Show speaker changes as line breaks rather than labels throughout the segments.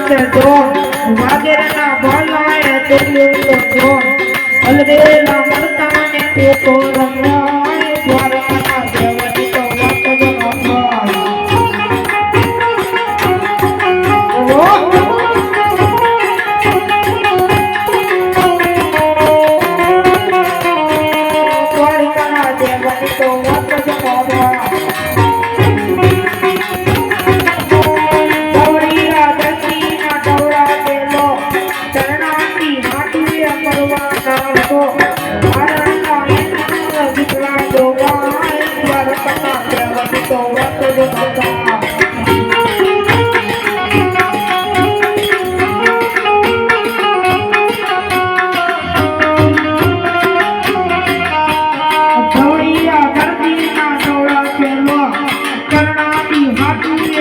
વાગે તો વાગે ના ભલાય તેલું તો જો Hallelujah.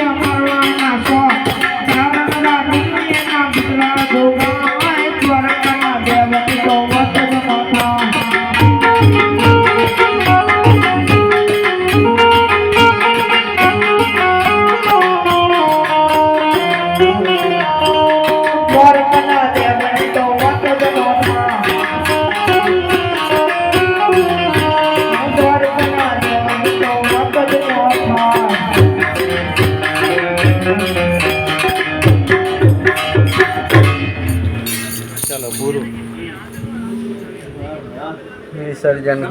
ચાલો પૂરું વિસર્જન